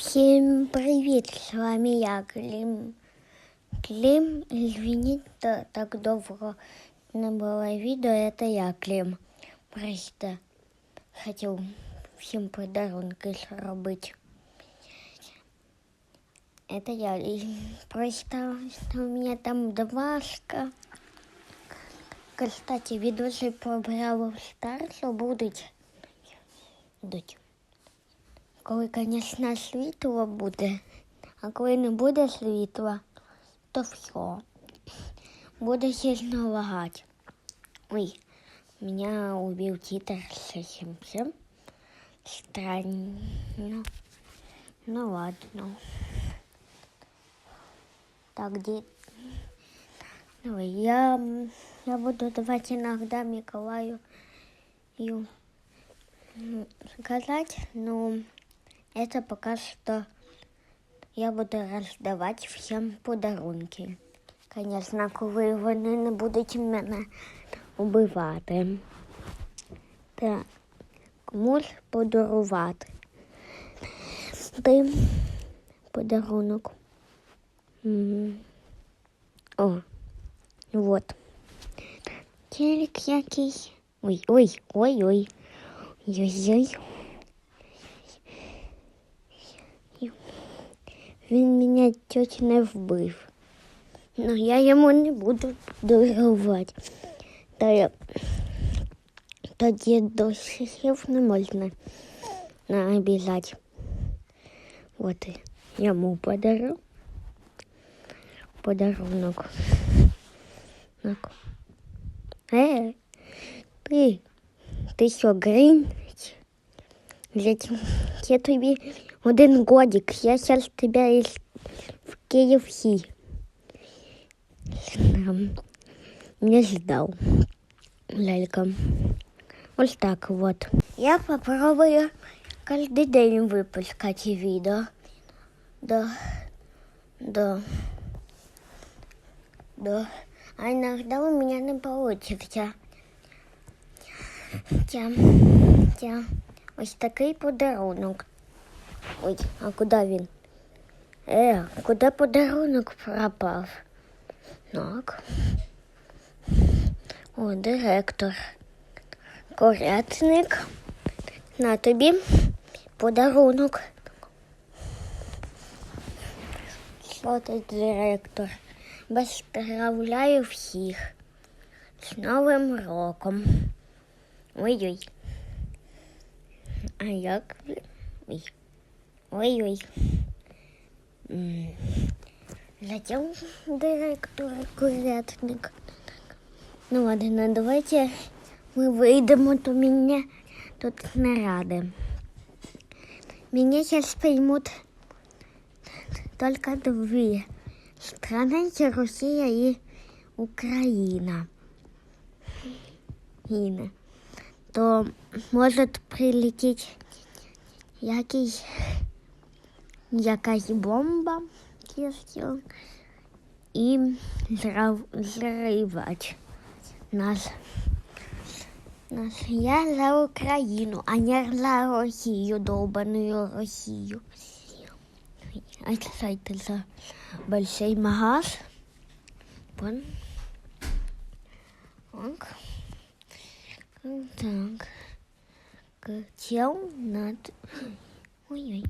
Всем привет, с вами я, Клим. Клим, извините, та- так довго не было видео, это я, Клим. Просто хотел всем подарунки зробити. Это я. И просто у меня там домашка. Кстати, відоси про Бравл Старсу будуть. Будуть. Коли, звісно, світло буде, а коли не буде світла, то все. Буде сильно лагати. Ой, меня убил титр совсем Странно. Ну ладно. Так, где... Давай, я, м, я буду давать иногда Николаю ю- м, сказать, но это пока что я буду раздавать всем подарунки. Конечно, коли вони не будуть мене убивати. Так, комусь подарувати. Ти подарунок. М. О, вот. Телек якийсь. Ой, ой, ой, ой. Ой-ой. Він мене тьоті не вбив. Ну, я йому не буду дарувати. Та я... Тоді до сусідів не можна обіжати. От і йому подару. Подарунок. Так. Е, ти, ти що, гринь? Я, т- я тобі один годик. Я зараз тебе із в KFC. Не ждав. Лялька. Ось так вот. Я попробую каждый день выпускать видео. Да. Да. Да. А иногда у меня не получится. Тя. Тя. Ось такий подарунок. Ой, а куди він? Е, куди подарунок пропав? Так. О, директор. Корятник. На тобі подарунок. Ти, директор? Поздравляю всіх з Новим роком. Ой-ой. А як? Ой. Ой-ой. Затем директор курятник. Ну ладно, давайте мы выйдем, то меня тут не рады. Меня сейчас поймут только две страны, Россия и Украина. Ина. То может прилететь якийсь, якась бомба кістю, і зрав, зривати нас. Нас. Я за Україну, а не за Росію, долбаную Росію. А кстати, за большой магаз. Вон. Так. Так. Хотел над... Ой-ой,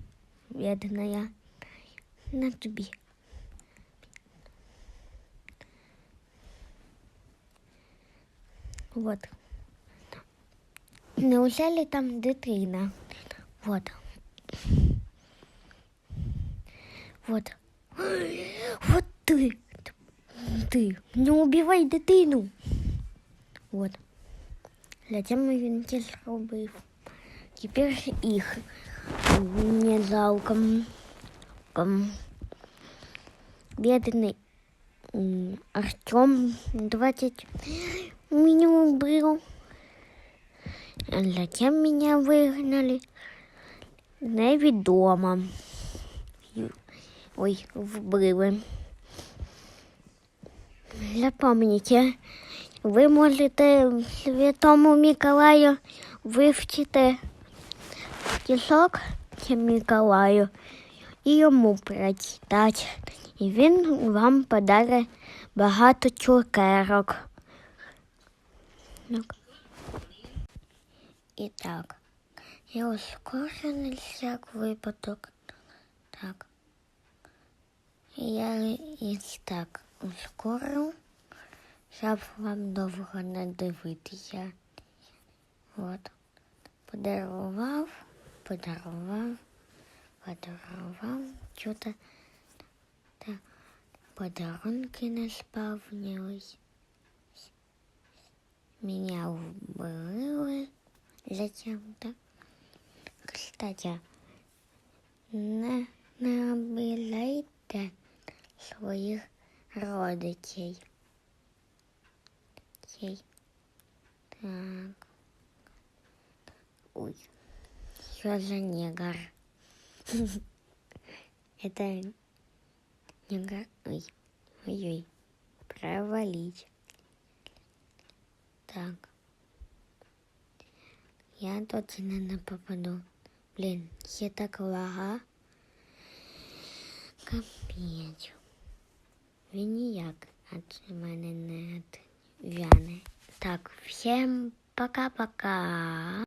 бедная. На тобі. Вот. Неужели там дитина? Вот. Вот. Вот ты. Ты. Не убивай дитину. Вот. Затем він це зробив. Тепер їх не жалко. Бедный Артем 20 меня убил. А затем меня выгнали. Невідомо. Ю- Ой, вбили. Запомните, ви можете Святому Миколаю вивчити стишок чи Миколаю. і йому прочитати. І він вам подарить багато цукерок. І так. Я ускорений всяк випадок. Так. Я і так ускорив, щоб вам довго не дивитися. От. Подарував, подарував, подарував. Чого-то та подарунки не. Меня убили зачем-то. Кстати, не, не обіляйте своїх родичей. Так. Ой, что за негр? Это негр. Ой, ой-ой, провалить. Так. Я точно не попаду. Блін, ще так лага. Капець. Він ніяк від мене не вяне. Так, всім пока-пока.